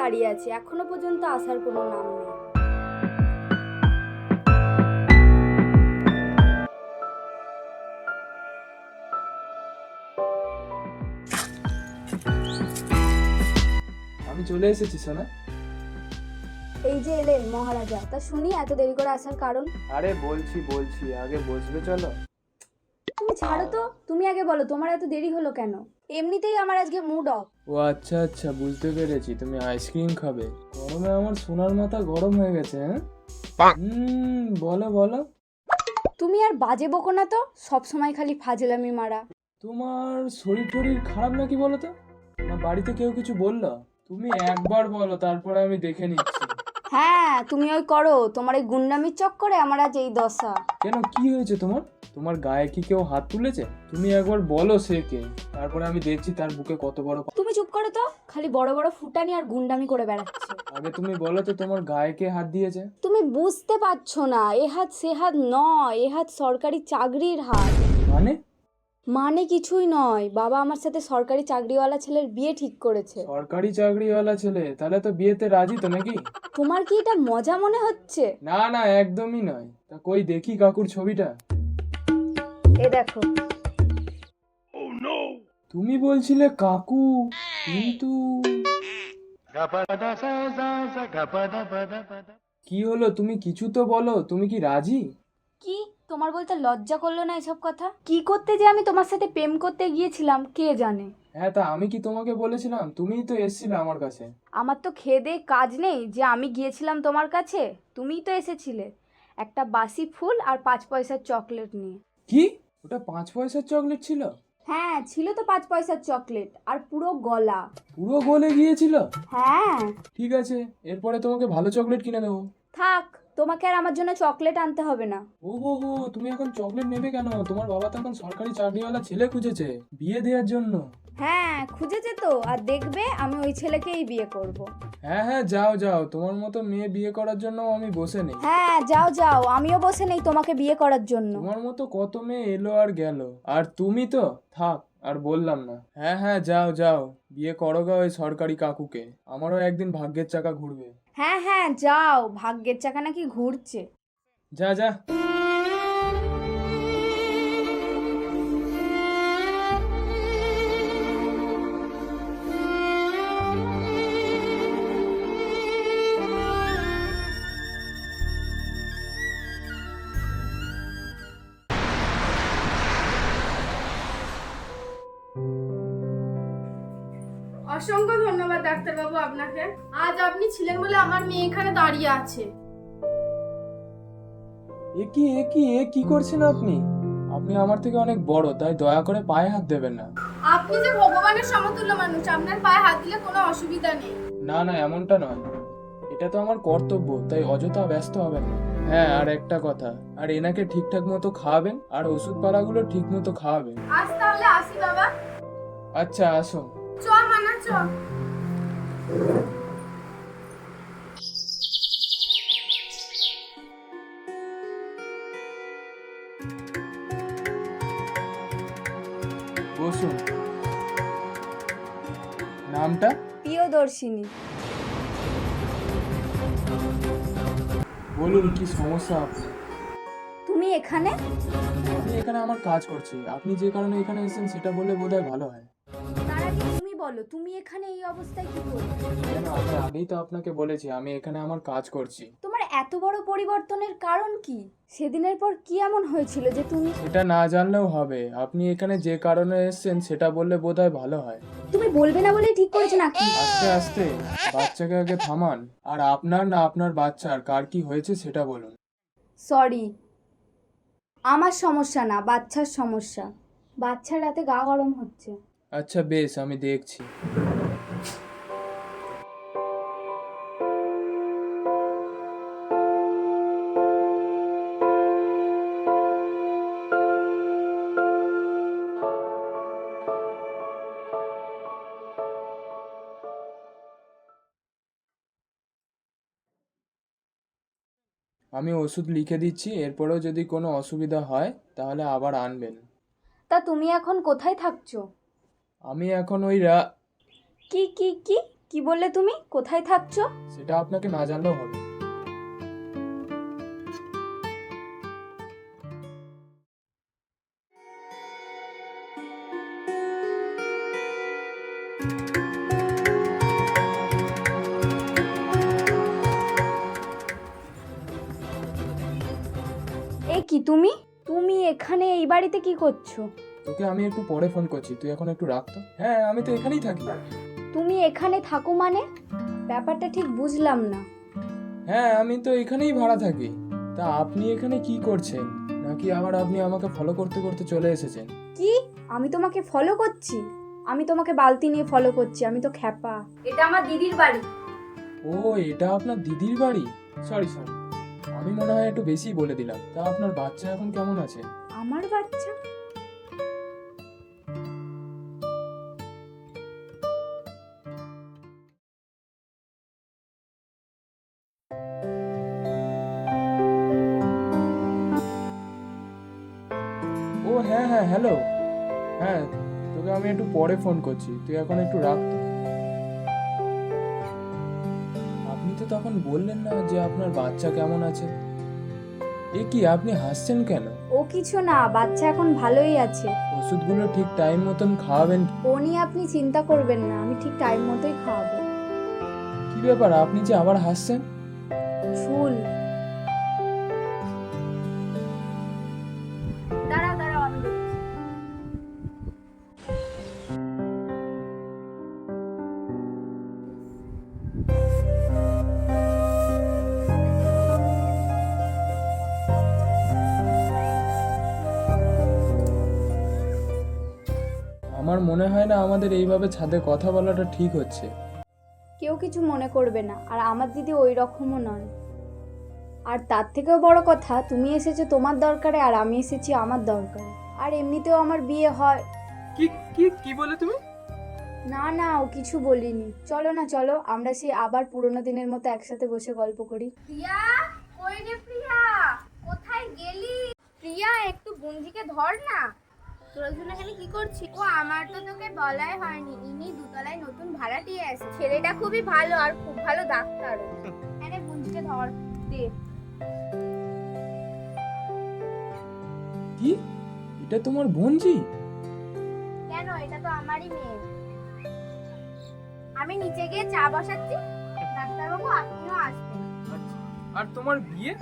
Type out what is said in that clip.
দাঁড়িয়ে আছে? এখনও পর্যন্ত আসার কোনো নাম নেই। চলে এসেছি সোনা? এই যে এলেন মহারাজা তা শুনি এত দেরি করে আসার কারণ? আরে বলছি বলছি আগে বসবে চলো। তুমি ছাড়ো তো তুমি আগে বলো তোমার এত দেরি হলো কেন? এমনিতেই আমার আজকে মুড অফ ও আচ্ছা আচ্ছা বুঝতে পেরেছি তুমি আইসক্রিম খাবে। গরমে আমার সোনার মাথা গরম হয়ে গেছে হ্যাঁ? হুম বলো বলো। তুমি আর বাজে বকো না তো সব সময় খালি ফাজলামি মারা। তোমার শরীর টরীর খারাপ নাকি বলো তো? না বাড়িতে কেউ কিছু বলল? তুমি একবার বলো তারপরে আমি দেখে নিচ্ছি। হ্যাঁ তুমি ওই করো। তোমার এই গুন্ডামির চক্করে আমার আজ এই দশা। কেন কি হয়েছে তোমার? তোমার গায়ে কি কেউ হাত তুলেছে? তুমি একবার বলো সে কে তারপরে আমি দেখছি তার বুকে কত বড় পা- তুমি চুপ করো তো খালি বড় বড় ফুটানি আর গুন্ডামি করে বেড়াচ্ছে। আগে তুমি বলো তো তোমার গায়ে কে হাত দিয়েছে? তুমি বুঝতে পারছ না এ হাত সে হাত নয় এ হাত সরকারি চাকরির হাত। মানে? মানে কিছুই নয়। বাবা আমার সাথে সরকারি চাকরিওয়ালা ছেলের বিয়ে ঠিক করেছে। সরকারি চাকরিওয়ালা ছেলে? তাহলে তো বিয়েতে রাজি তো নাকি? তোমার কি এটা মজা মনে হচ্ছে? না না একদমই নয়। তা কই দেখি কাকুর ছবিটা। এ দেখো। তুমি বলছিলে কাকু কিন্তু কি হলো? তুমি কিছু তো বলো। তুমি কি রাজি? কি? তোমার বলতে লজ্জা করল না এসব কথা? কি করতে যে আমি তোমার সাথে প্রেম করতে গিয়েছিলাম কে জানে? হ্যাঁ তা আমি কি তোমাকে বলেছিলাম? তুমিই তো এসেছিলে আমার কাছে। আমার তো খেয়ে দেয়ে কাজ নেই যে আমি গিয়েছিলাম তোমার কাছে তুমিই তো এসেছিলে। একটা বাসি ফুল আর পাঁচ পয়সার চকলেট নিয়ে। কি? ওটা পাঁচ পয়সার চকলেট ছিল? হ্যাঁ ছিল তো পাঁচ পয়সার চকলেট আর পুরো গলা। পুরো গলে গিয়েছিল? হ্যাঁ। ঠিক আছে এরপরে তোমাকে ভালো চকলেট কিনে দেবো। থাক। তোমাকে আর আমার জন্য চকলেট আনতে হবে না। ও হো হো তুমি এখন চকলেট নেবে কেন? তোমার বাবা তো এখন সরকারি চাকরিওয়ালা ছেলে খুঁজেছে বিয়ে দেওয়ার জন্য। হ্যাঁ খুঁজেছে তো আর দেখবে আমি ওই ছেলেকেই বিয়ে করব। হ্যাঁ হ্যাঁ যাও যাও তোমার মতো মেয়ে বিয়ে করার জন্য আমি বসে নেই। হ্যাঁ যাও যাও আমিও বসে নেই তোমাকে বিয়ে করার জন্য। তোমার মতো কত মেয়ে এলো আর গেল আর তুমি তো থাক। আর বললাম না। হ্যাঁ হ্যাঁ যাও যাও। বিয়ে করো গা ওই সরকারি কাকুকে। আমারও একদিন ভাগ্যের চাকা ঘুরবে। হ্যাঁ হ্যাঁ যাও। ভাগ্যের চাকা নাকি ঘুরছে। যা যা। অসংখ্য ধন্যবাদ ডাক্তারবাবু আপনাকে। আজ আপনি ছিলেন বলে আমার মেয়ে এখানে দাঁড়িয়ে আছে। এ কি এ কি এ কি করছেন আপনি? আপনি আমার থেকে অনেক বড় তাই দয়া করে পায়ে হাত দেবেন না। আপনি যে ভগবানের সমতুল্য মানুষ আপনার পায়ে হাত দিলে কোনো অসুবিধা নেই। না না এমনটা নয়। এটা তো আমার কর্তব্য তাই অযথা ব্যস্ত হবেন না। হ্যাঁ আর একটা কথা আর এনাকে ঠিকঠাক মতো খাওয়াবেন আর ওষুধ পালাগুলো ঠিক মতো খাওয়াবেন। আজ তাহলে আসি বাবা। আচ্ছা আসো চ মানা চ। বসুন। নামটা? প্রিয়দর্শিনী। বলুন কি সমস্যা? আপনার তুমি এখানে? আমি এখানে আমার কাজ করছি। আপনি যে কারণে এখানে এসেছেন সেটা বললে বোধহয় ভালো হয়। বলো তুমি এখানে এই অবস্থায় কি কেন আমি আগেই তো আপনাকে বলেছি আমি এখানে আমার কাজ করছি। তোমার এত বড় পরিবর্তনের কারণ কি? সেদিনের পর কি এমন হয়েছিল যে তুমি সেটা না জানলেও হবে। আপনি এখানে যে কারণে এসেছেন সেটা বললে বোধহয় ভালো হয়। তুমি বলবে না বলেই ঠিক করেছ নাকি? আস্তে আস্তে বাচ্চাকে আগে থামান। আর আপনার না আপনার বাচ্চার কার কি হয়েছে সেটা বলুন। সরি আমার সমস্যা না বাচ্চার সমস্যা। বাচ্চার রাতে গা গরম হচ্ছে। আচ্ছা বেশ, আমি দেখছি। আমি ওষুধ লিখে দিচ্ছি, এরপরেও যদি কোনো অসুবিধা হয়, তাহলে আবার আনবেন। তা তুমি এখন কোথায় থাকছো? আমি এখন ওই রা কি কি কি? কি বললে তুমি? কোথায় থাকছো? সেটা আপনাকে না জানলেও হবে। এ কি তুমি? তুমি এখানে এই বাড়িতে কি করছ? তোকে আমি একটু পরে ফোন করছি তুই এখন একটু রাখতো হ্যাঁ আমি তো এখানেই থাকি। তুমি এখানে থাকো মানে? ব্যাপারটা ঠিক বুঝলাম না। হ্যাঁ আমি তো এখানেই ভাড়া থাকি। তা আপনি এখানে কি করছেন? নাকি আবার আপনি আমাকে ফলো করতে করতে চলে এসেছেন? কি? আমি তোমাকে ফলো করছি? আমি তোমাকে বালতি নিয়ে ফলো করছি আমি তো খ্যাপা। এটা আমার দিদির বাড়ি। ও এটা আপনার দিদির বাড়ি? সরি সরি আমি মনে হয় একটু বেশি বলে দিলাম। তা আপনার বাচ্চা এখন কেমন আছে? আমার বাচ্চা? হ্যাঁ হ্যাঁ হ্যালো হ্যাঁ তোকে আমি একটু পরে ফোন করছি। তুই এখন একটু রাখ। আপনি তো তখন বললেন না যে আপনার বাচ্চা কেমন আছে। এ কি আপনি হাসছেন কেন? ও কিছু না বাচ্চা এখন ভালোই আছে। ওষুধগুলো ঠিক টাইম মতন খাওয়াবেন ও নিয়ে আপনি চিন্তা করবেন না আমি ঠিক টাইম মতোই খাওয়াবো। কি ব্যাপার আপনি যে আবার হাসছেন? চুল। আমার মনে হয় না আমাদের এইভাবে ছাদে কথা বলাটা ঠিক হচ্ছে। কেউ কিছু মনে করবে না আর আমার দিদি ওই রকমও নয়। আর তার থেকেও বড় কথা তুমি এসেছ তোমার দরকারে আর আমি এসেছি আমার দরকারে। আর এমনিতেও আমার বিয়ে হয়। কি কি কি বলে তুমি? না না ও কিছু বলিনি। চলো না চলো আমরা সেই আবার পুরোনো দিনের মতো একসাথে বসে গল্প করি। প্রিয়া কই রে প্রিয়া? কোথায় গেলি? প্রিয়া একটু গুঞ্জিকে ধর না। তোর এখানে কি করছিস? ও আমার তো তোকে বলাই হয়নি। ইনি দুতলায় নতুন ভাড়াটিয়ে আছে ছেলেটা খুবই ভালো আর খুব ভালো ডাক্তারও এনে গুঞ্জিকে ধর দে। কি? এটা তোমার বোনজি? কেন? এটা তো আমারই মেয়ে। আমি নিচে গিয়ে চা বসাচ্ছি। ডাক্তারবাবু আপনিও আসবেন। আর তোমার বিয়ে?